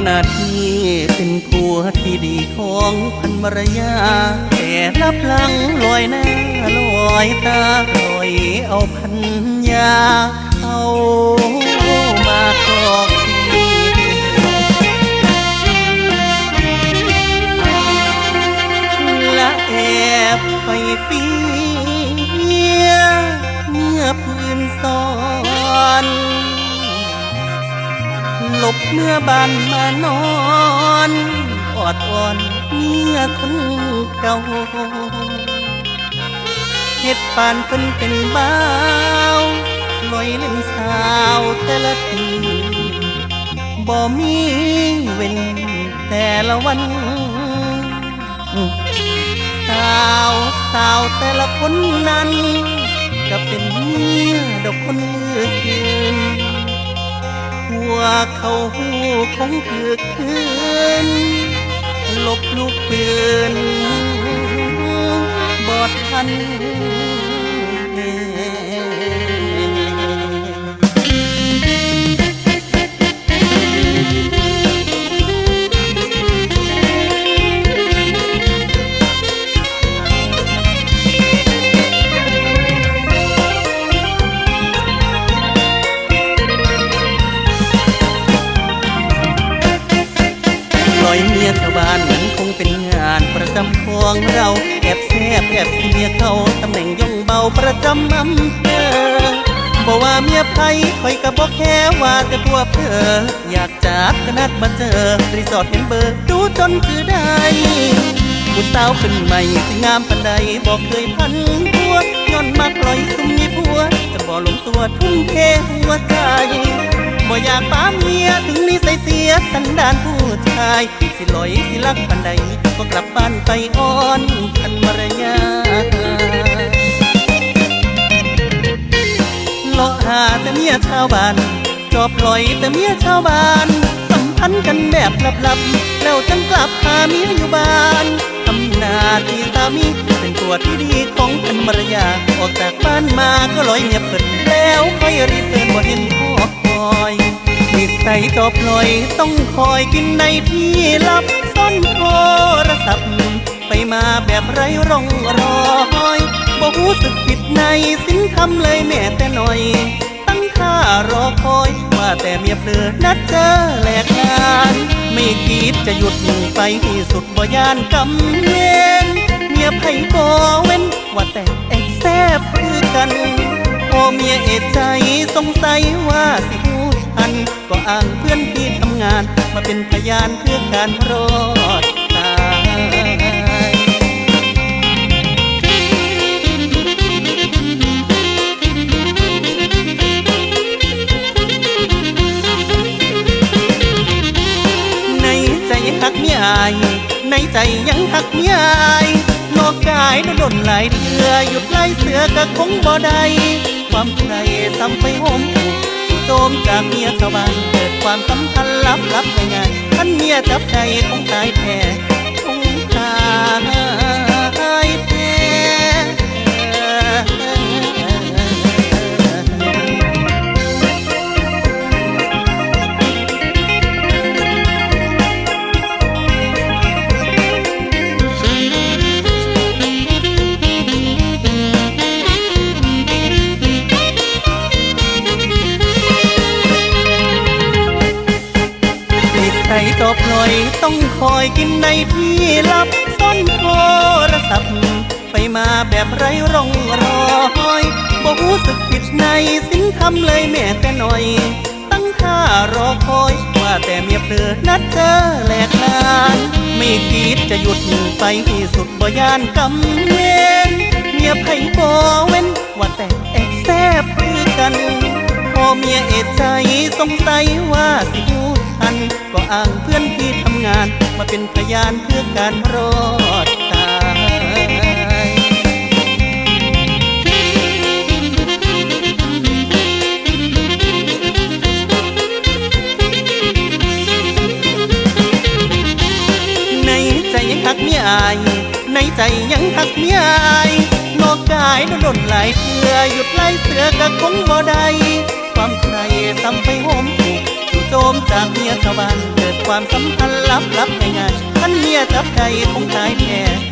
ำหน้าที่เป็นผัวที่ดีของพันมรยา แต่รับหลังลอยหน้าลอยตาลอยเอาพันยาเข้ามาครอบที่และแอบไปเฟียเมื่อพื้นซ้อน หลบเมื่อบานมานอนออดวอนเมื่อคนเก่าเฮ็ดปานเพิ่นเป็นบ้าวลอยเล่นสาวแต่ละทีบ่มีเว้นแต่ละวันสาวสาวแต่ละคนนั้น ก็เป็นเมียดอกคนมือคืน หัวเขาหูคงคือคืนลบลูกปืนบอดทัน จำของเราแอบแซบแอบเสียเขาตำแหน่งย่องเบาประจำอำเภอบอกว่าเมียไผ่คอยกับบอกแค่ว่าแต่พวกเธอ อยากจับก็นัดมาเจอ รีสอร์ทเห็นเบอร์ดูจนคือได้ผู้สาวขึ้นใหม่ที่งามปันใดบอกเคยพันตัวย้อนมาปล่อยซุ่มมีผัวจะบ่ลงตัวทุ่มเทหัวใจบ่อยากป้าเมียถึง ยเสียสันดานผู้ชาย สิลอยสิลักปันใดก็กลับบ้านไปอ้อนทันมารยาเลาะหาแต่เมียชาวบ้าน จอบลอยแต่เมียชาวบ้าน สัมพันธ์กันแบบลับๆ แล้วจังกลับหาเมียอยู่บ้านทำหน้าที่สามีเป็นตัวที่ดีของพันมารยา ออกจากบ้านมาก็ลอยเมียเปิดแล้วค่อยรีเทิร์นบ่เห็นพ่อคอย นิสัยจอบลอยต้องคอยกินในที่ลับซ่อนโทรศัพท์ ไปมาแบบไรร่องรอยบ่รู้สึกผิดในสินคำเลยแม่แต่หน่อย ตั้งท่ารอคอย ว่าแต่เมียเพลอนัดเจอแหลกงาน ไม่คิดจะหยุดไปที่สุดบ่ยานกำเนินเมียไผ่ก็เว้น ว่าแต่แอบแซ่บคือกันพอเมียเอะใจสงสัยว่าสิางเพื่อนที่ทำงาน มาเป็นพยานเพื่อการรอดตายในใจหักเมียอายในใจยังหักเมียอายนอกกายโดนดนหลายเถื่อหยุดไล่เสือก็คงบ่ได้ความใครซ้ำไปโหมถู โจมจากเมียชาวบ้านเกิดความสัมพันธ์ลับลับๆง่ายๆท่านเมียจับใจคงตายแท้คงตาย แท้นิสัยจอบลอยต้องคอยกินในที่ลับซ่อนโทรศัพท์ ไปมาแบบไรร่องรอยบ่รู้สึกผิดในสินคำเลยแม่แต่หน่อย ตั้งท่ารอคอยว่าแต่เมียเพลอนัดเจอแหลกลานไม่คิดจะหยุดไปที่สุดบ่ยานกำเนินเมียไผ่บ่เว้นว่าแต่แอบแซบคือกันพอเมียเอะใจสงสัยว่าสิหูัน ก็อ้างเพื่อนที่ทำงาน มาเป็นพยานเพื่อการรอดตายในใจยังหักเมียอาย ในใจยังหักเมียอายนอกกายโดนหลายเถื่อหยุดไล่เสือก็คงบ่ได้ความใครซ้ำไปโหม โจมจากเมียชาวบ้านเกิดความสัมพันธ์ลับลับง่ายๆท่านเมียจับใจคงตายแน่